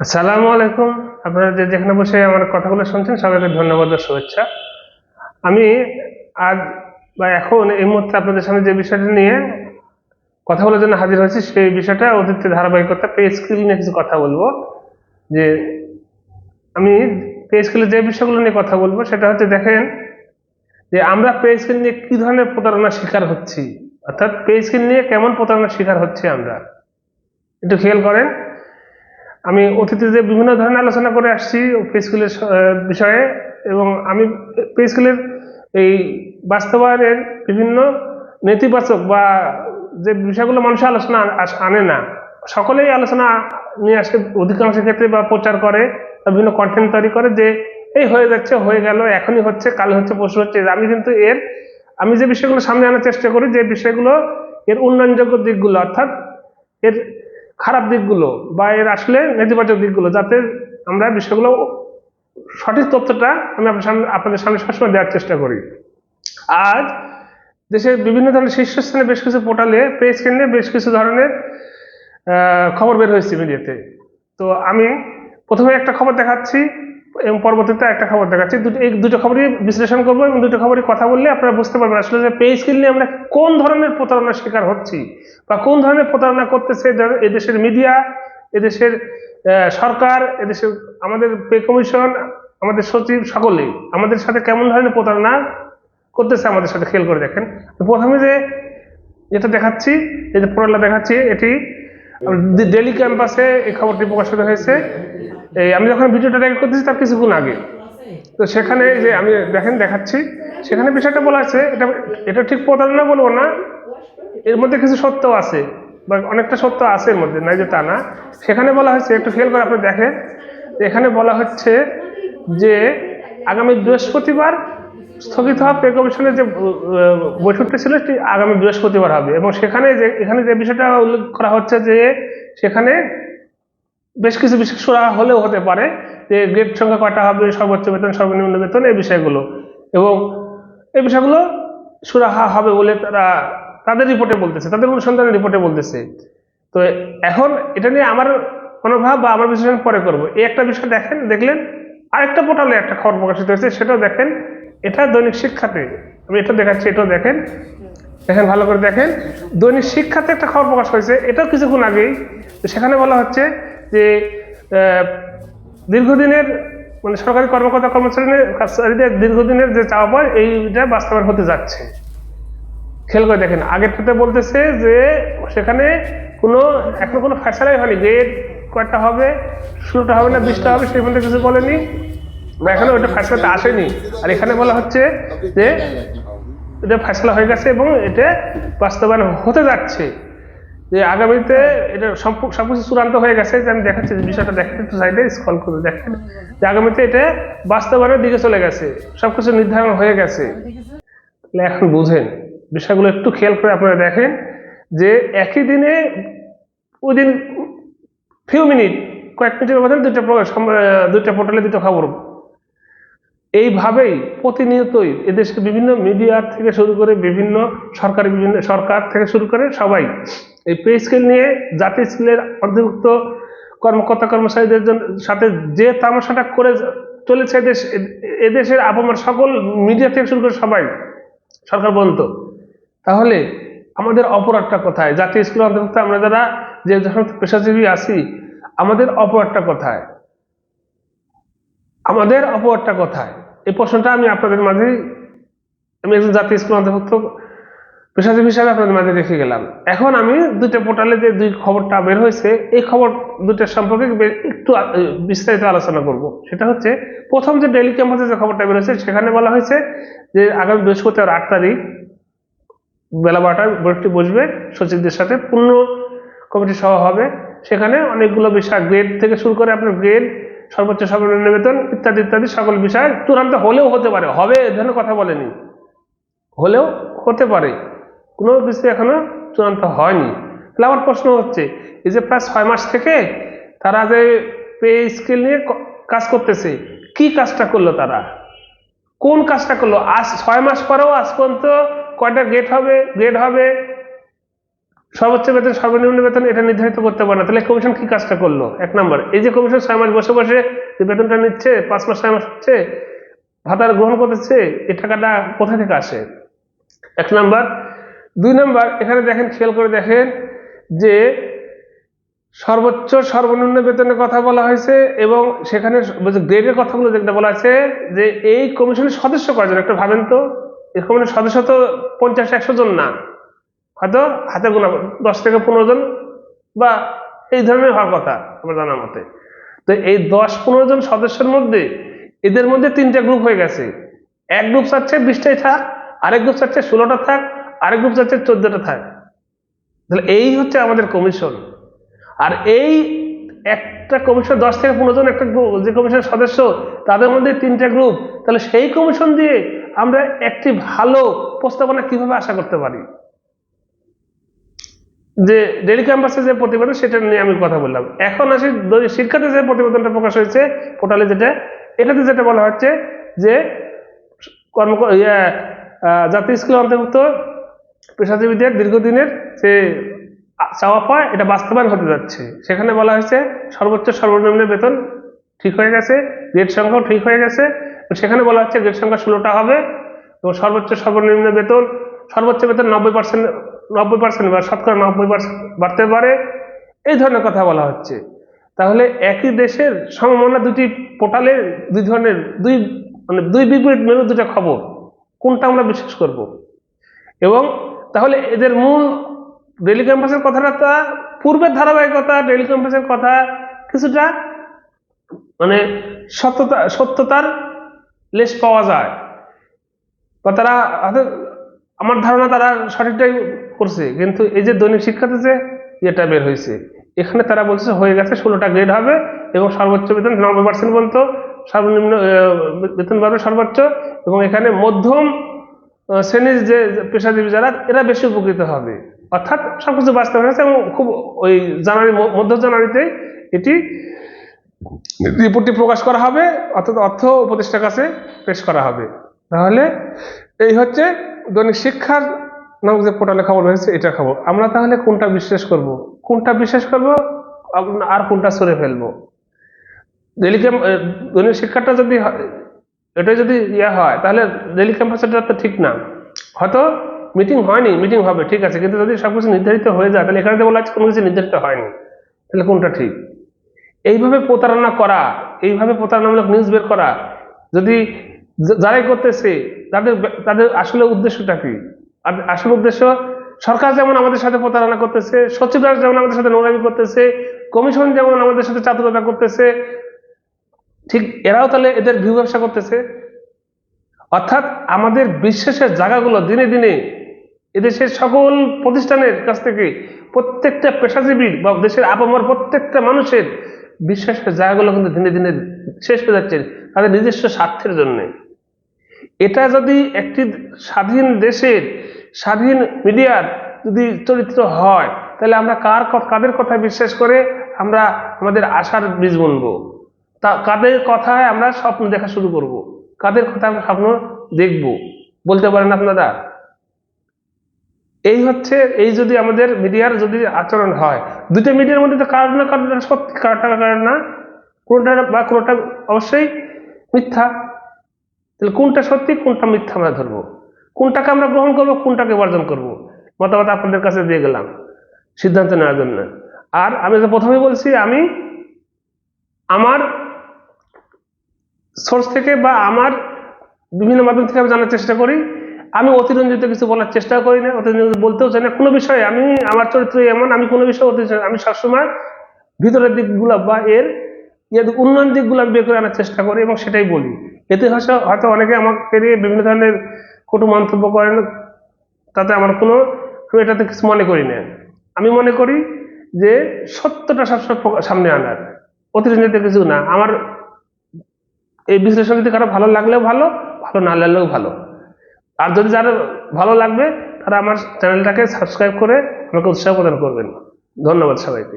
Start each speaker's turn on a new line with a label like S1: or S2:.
S1: আসসালামু আলাইকুম। আপনারা যে যেখানে বসে আমার কথাগুলো শুনছেন, সবাইকে ধন্যবাদ ও শুভেচ্ছা। আমি আজ বা এখন এই মুহূর্তে আপনাদের সামনে যে বিষয়টা নিয়ে কথা বলার জন্য হাজির হয়েছি, সেই বিষয়টা অতীতে ধারাবাহিকতা পে স্কিল নিয়ে কিছু কথা বলব। যে আমি পে স্কিলে যে বিষয়গুলো নিয়ে কথা বলব, সেটা হচ্ছে দেখেন যে আমরা পে স্কিল নিয়ে কী ধরনের প্রতারণার শিকার হচ্ছি? অর্থাৎ পে স্কিল নিয়ে কেমন প্রতারণার শিকার হচ্ছে আমরা? একটু খেয়াল করেন। আমি অতীতে বিভিন্ন ধরনের আলোচনা করে আসছি পে স্কুলের বিষয়ে এবং আমি পে স্কুলের এই বাস্তবায়নের বিভিন্ন নেতিবাচক বা যে বিষয়গুলো মানুষের আলোচনা আনে না, সকলেই আলোচনা নিয়ে আসে অধিকাংশ ক্ষেত্রে বা প্রচার করে বিভিন্ন কন্টেন্ট তৈরি করে যে এই হয়ে যাচ্ছে, হয়ে গেল, এখনই হচ্ছে, কাল হচ্ছে, পরশু হচ্ছে। আমি কিন্তু এর, আমি যে বিষয়গুলো সামনে আনার চেষ্টা করি যে বিষয়গুলো এর উন্নয়নযোগ্য দিকগুলো, অর্থাৎ এর খারাপ দিকগুলো বা এর আসলে নেতিবাচক দিকগুলো, যাতে আমরা বিষয়গুলো সঠিক তথ্যটা আমি আপনার সামনে, আপনাদের সামনে সবসময় দেওয়ার চেষ্টা করি। আজ দেশের বিভিন্ন ধরনের শীর্ষস্থানে বেশ কিছু পোর্টালে পেজ কেন্দ্রে বেশ কিছু ধরনের খবর বের হয়েছে মিডিয়াতে। তো আমি প্রথমে একটা খবর দেখাচ্ছি এবং পরবর্তীতে একটা খবর দেখাচ্ছি। দুটো, এই দুটো খবরই বিশ্লেষণ করব এবং দুটো খবরই কথা বললে আপনারা বুঝতে পারবেন আসলে যে পে স্কিল নিয়ে আমরা কোন ধরনের প্রতারণার শিকার হচ্ছি বা কোন ধরনের প্রতারণা করতেছে এদেশের মিডিয়া এদেশের সরকার এদেশের আমাদের পে কমিশন আমাদের সচিব সকলেই আমাদের সাথে কেমন ধরনের প্রতারণা করতেছে আমাদের সাথে খেয়াল করে দেখেন। প্রথমে যে যেটা দেখাচ্ছি, এই যে পোর্টালটা দেখাচ্ছি, এটি ডেলি ক্যাম্পাসে এই খবরটি প্রকাশিত হয়েছে। এই, আমি যখন ভিডিওটা রেকর্ড করতেছি তার কিছুক্ষণ আগে। তো সেখানে যে আমি দেখেন, দেখাচ্ছি। সেখানে বিষয়টা বলা আছে, এটা এটা ঠিক প্রতারণা বলব না। এর মধ্যে কিছু সত্য আছে, বা অনেকটা সত্য আছে এর মধ্যে, নাই যে তা না। সেখানে বলা হয়েছে, একটু খেয়াল করে আপনি দেখেন। এখানে বলা হচ্ছে যে আগামী বৃহস্পতিবার স্থগিত হওয়া পে কমিশনের যে বৈঠকটা ছিল সেটি আগামী বৃহস্পতিবার হবে এবং সেখানে যে, এখানে যে বিষয়টা উল্লেখ করা হচ্ছে যে, সেখানে বেশ কিছু বিষয় সুরা হলেও হতে পারে যে, গ্রেড সংখ্যা কয়টা হবে, সর্বোচ্চ বেতন, সর্বনিম্ন বেতন, এই বিষয়গুলো। এবং এই বিষয়গুলো সুরাহা হবে বলে তারা, তাদের রিপোর্টে বলতেছে, তাদের অনুসন্ধানের রিপোর্টে বলতেছে। তো এখন এটা নিয়ে আমার মনোভাব বা আমার বিশ্লেষণ পরে করব। এই একটা বিষয় দেখেন, দেখলেন, আরেকটা পোর্টালে একটা খবর প্রকাশিত হয়েছে, সেটাও দেখেন এটা দৈনিক শিক্ষাতে, আমি এটা দেখাচ্ছি, এটাও দেখেন। দেখেন, ভালো করে দেখেন। দৈনিক শিক্ষাতে একটা খবর প্রকাশ হয়েছে, এটাও কিছুক্ষণ আগেই। সেখানে বলা হচ্ছে যে দীর্ঘদিনের মানে সরকারি কর্মকর্তা কর্মচারীদের দীর্ঘদিনের যে চাওয়া পায় এইটা বাস্তবায়ন হতে যাচ্ছে। খেয়াল করে দেখেন, আগেরটাতে বলতেছে যে, সেখানে কোনো, এখন কোনো ফ্যাসালাই হয়নি গ্রেড কয়টা হবে ষোলোটা হবে না, বিশটা হবে, সেই মধ্যে কিছু বলেনি। এখানে ওইটা ফ্যাসলাতে আসেনি। আর এখানে বলা হচ্ছে যে এটা ফ্যাসলা হয়ে গেছে এবং এটা বাস্তবায়ন হতে যাচ্ছে। যে আগামীতে এটা সম্পূর্ণ সবকিছু চূড়ান্ত হয়ে গেছে, যে আমি দেখাচ্ছি বিষয়টা দেখেন একটু সাইডে স্কল করে দেখেন। যে আগামীতে এটা বাস্তবায়নের দিকে চলে গেছে, সবকিছু নির্ধারণ হয়ে গেছে। তাহলে এখন বুঝেন, বিষয়গুলো একটু খেয়াল করে আপনারা দেখেন যে একই দিনে ওই দিন ফিউ মিনিট কয়েক মিনিটের মধ্যে দুটো দুটো পোর্টালে দুটো খবর এইভাবেই প্রতিনিয়তই এদেশের বিভিন্ন মিডিয়ার থেকে শুরু করে বিভিন্ন সরকারি বিভিন্ন, সরকার থেকে শুরু করে সবাই এই পে স্কেল নিয়ে জাতীয় স্কেলের অন্তর্ভুক্ত কর্মকর্তা কর্মচারীদের জন্য সাথে যে তামাশাটা করে চলেছে এদেশ, এদেশের আবহাওয়ার সকল মিডিয়া থেকে শুরু করে সবাই, সরকার পর্যন্ত তাহলে আমাদের অপরাধটা কোথায়? জাতীয় স্কুলের অন্তর্ভুক্ত আমরা যারা যে পেশাজীবী আছি, আমাদের অপরাধটা কোথায়? আমাদের অপরাধটা কোথায়? এই প্রশ্নটা আমি আপনাদের মাঝে, আমি একজন জাতীয় স্কুল অন্তর্ভুক্ত পেশাজীবী হিসাবে আপনাদের মাঝে রেখে গেলাম। এখন আমি দুইটা পোর্টালে যে দুই খবরটা বের হয়েছে, এই খবর দুইটার সম্পর্কে একটু বিস্তারিত আলোচনা করব। সেটা হচ্ছে, প্রথম যে ডেলি ক্যাম্পাসে যে খবরটা বের হয়েছে, সেখানে বলা হয়েছে যে আগামী বৃহস্পতিবার আট তারিখ বেলা বারোটায় বৈঠকটি বসবে, সচিবদের সাথে পূর্ণ কমিটি সভা হবে। সেখানে অনেকগুলো বিষয়, গ্রেড থেকে শুরু করে আপনার গ্রেড সর্বোচ্চ সর্বনিম্ন বেতন ইত্যাদি ইত্যাদি সকল বিষয় চূড়ান্ত হলেও হতে পারে। হবে এ ধরনের কথা বলেনি। হলেও হতে পারে। কোনো কিছু এখনও চূড়ান্ত হয়নি। তাহলে আমার প্রশ্ন হচ্ছে, এই যে প্রায় ছয় মাস থেকে তারা যে পে স্কেল নিয়ে কাজ করতেছে, কি কাজটা করল তারা? কোন কাজটা করল? আজ ছয় মাস পরেও আজ পর্যন্ত কয়টা গেট হবে গ্রেড হবে সর্বোচ্চ বেতন, সর্বনিম্ন বেতন এটা নির্ধারিত করতে পারে না। তাহলে কমিশন কি কাজটা করল? এক নম্বর, এই যে কমিশন ছয় মাস বসে বসে যে বেতনটা নিচ্ছে, পাঁচ মাস, ছয় মাস হচ্ছে, ভাতার গ্রহণ করতেছে, এই টাকাটা কোথা থেকে আসে? এক নাম্বার। দুই নাম্বার, এখানে দেখেন, খেয়াল করে দেখেন যে সর্বোচ্চ, সর্বনিম্ন বেতনের কথা বলা হয়েছে এবং সেখানে গ্রেডের কথাগুলো যেটা বলা আছে যে এই কমিশনের সদস্য কয়জন? একটা ভাবেন তো। এই কমিশনের সদস্য তো পঞ্চাশ, একশো জন না। হয়তো হাতে গোনা দশ থেকে পনেরো জন বা এই ধরনের হওয়ার কথা আমার জানা মতে। তো এই দশ পনেরো জন সদস্যের মধ্যে এদের মধ্যে তিনটা গ্রুপ হয়ে গেছে। এক গ্রুপ চাচ্ছে বিশটাই থাক আরেক গ্রুপ চাচ্ছে ষোলোটা থাক আরেক গ্রুপ চাচ্ছে চোদ্দটা থাক। তাহলে এই হচ্ছে আমাদের কমিশন আর এই একটা কমিশন দশ থেকে পনেরো জন একটা group, যে কমিশনের সদস্য তাদের মধ্যে তিনটা গ্রুপ তাহলে সেই কমিশন দিয়ে আমরা একটি ভালো প্রস্তাবনা কীভাবে আশা করতে পারি? যে ডেলি ক্যাম্পাসে যে প্রতিবেদন সেটা নিয়ে আমি কথা বললাম। এখন আসি শিক্ষাতে যে প্রতিবেদনটা প্রকাশ হয়েছে পোর্টালে যেটা এটাতে যেটা বলা হচ্ছে যে কর্ম ইয়ে, জাতীয় স্কুলে অন্তর্ভুক্ত পেশাজীবীদের দীর্ঘদিনের যে চাওয়া পায় এটা বাস্তবায়ন হতে যাচ্ছে। সেখানে বলা হয়েছে সর্বোচ্চ সর্বনিম্ন বেতন ঠিক হয়ে গেছে গ্রেড সংখ্যাও ঠিক হয়ে গেছে। সেখানে বলা হচ্ছে গ্রেড সংখ্যা ষোলোটা হবে এবং সর্বোচ্চ সর্বনিম্ন বেতন সর্বোচ্চ বেতন নব্বই পার্সেন্ট নব্বই পার্সেন্ট বা শতকরা নব্বই পার্সেন্ট বাড়তে পারে। এই ধরনের কথা বলা হচ্ছে। তাহলে একই দেশের সমমনা দুটি পোর্টালে দুই ধরনের, দুই মানে দুই বিপরীত মেরু দুটা খবর। কোনটা আমরা বিশ্বাস করব? এবং তাহলে এদের মূল ডেলি ক্যাম্পাসের কথাটা তা, পূর্বের ধারাবাহিকতা ডেলি ক্যাম্পাসের কথা কিছুটা মানে সত্যতা, সত্যতার লেশ পাওয়া যায়। বা তারা আমার ধারণা তারা সঠিকটাই করছে, কিন্তু এই যে দৈনিক শিক্ষাতে যে ইয়েটা বের হয়েছে, এখানে তারা বলছে হয়ে গেছে, ষোলোটা গ্রেড হবে এবং সর্বোচ্চ বেতন নব্বই পার্সেন্ট পর্যন্ত সর্বনিম্ন বেতন পাবে সর্বোচ্চ এবং এখানে মধ্যম শ্রেণির যে পেশাজীবী যারা, এরা বেশি উপকৃত হবে। অর্থাৎ সবকিছু বাস্তব হয়েছে এবং খুব ওই জানুয়ারি মধ্য জানুয়ারিতে এটি রিপোর্টটি প্রকাশ করা হবে, অর্থাৎ অর্থ উপদেষ্টার কাছে পেশ করা হবে। তাহলে এই হচ্ছে দৈনিক শিক্ষার নামক যে পোর্টালে খবর হয়েছে এটা খবর। আমরা তাহলে কোনটা বিশ্বাস করব? কোনটা বিশ্বাস করব? আর কোনটা সরে ফেলব? ডেলি ক্যাম্প দৈনিক শিক্ষাটা যদি এটা যদি ইয়ে হয়, তাহলে ডেলি ক্যাম্পাসটা তো ঠিক না। হয়তো মিটিং হয়নি মিটিং হবে, ঠিক আছে। কিন্তু যদি সব কিছু নির্ধারিত হয়ে যায়, তাহলে এখানে তো বলা হচ্ছে কোনো কিছু নির্ধারিত হয়নি। তাহলে কোনটা ঠিক? এইভাবে প্রতারণা করা, এইভাবে প্রতারণামূলক নিউজ বের করা, যদি যারাই করতেছে তাদের তাদের আসলে উদ্দেশ্যটা কি? আসল উদ্দেশ্য, সরকার যেমন আমাদের সাথে প্রতারণা করতেছে, সচিবরা যেমন আমাদের সাথে নোংরামি করতেছে, কমিশন যেমন আমাদের সাথে চাতুরতা করতেছে, ঠিক এরাও তাহলে এদের ভিউ ব্যবসা করতেছে। অর্থাৎ আমাদের বিশ্বাসের জায়গাগুলো দিনে দিনে এদেশের সকল প্রতিষ্ঠানের কাছ থেকে প্রত্যেকটা পেশাজীবীর বা দেশের আপামর প্রত্যেকটা মানুষের বিশ্বাসের জায়গাগুলো কিন্তু দিনে দিনে শেষ হয়ে যাচ্ছে, তাদের নিজস্ব স্বার্থের জন্য। এটা যদি একটি স্বাধীন দেশের স্বাধীন মিডিয়ার যদি চরিত্র হয়, তাহলে আমরা কার কাদের কথা বিশ্বাস করে আমরা আমাদের আশার বীজ বুনবো? তা, কাদের কথায় আমরা স্বপ্ন দেখা শুরু করব? কাদের কথা আমরা স্বপ্ন দেখব? বলতে পারেন আপনারা? এই হচ্ছে, এই যদি আমাদের মিডিয়ার যদি আচরণ হয় দুটো মিডিয়ার মধ্যে তো কারণ না কারণ সত্যি কারণ না, কোনটা বা কোনোটা অবশ্যই মিথ্যা। তাহলে কোনটা সত্যি, কোনটা মিথ্যা আমরা ধরবো? কোনটাকে আমরা গ্রহণ করব, কোনটাকে বর্জন করব? মতামত আপনাদের কাছে দিয়ে গেলাম। সিদ্ধান্ত নেওয়ার জন্য। আর আমি তো প্রথমেই বলছি, আমি আমার সোর্স থেকে বা আমার বিভিন্ন মাধ্যম থেকে আমি জানার চেষ্টা করি। আমি অতিরঞ্জিত কিছু বলার চেষ্টা করি না, অতিরঞ্জিত বলতেও চাই না। কোনো বিষয়ে আমি, আমার চরিত্র এমন, আমি কোনো বিষয়ে অতি আমি সবসময় ভিতরের দিকগুলো বা এর উন্নয়ন দিকগুলো আমি বের করে আনার চেষ্টা করি এবং সেটাই বলি। এতে হয়তো অনেকে আমাকে নিয়ে বিভিন্ন ধরনের কটু মন্তব্য করেন, তাতে আমার কোনো আমি এটাতে কিছু মনে করি না। আমি মনে করি যে সত্যটা সবসময় সামনে আনার। অতিরঞ্জিত কিছু না। আমার এই বিশ্লেষণ যদি কারও ভালো লাগলেও ভালো ভালো না লাগলেও ভালো। আর যদি যারা ভালো লাগবে, তারা আমার চ্যানেলটাকে সাবস্ক্রাইব করে আমাকে উৎসাহ প্রদান করবেন। ধন্যবাদ সবাইকে।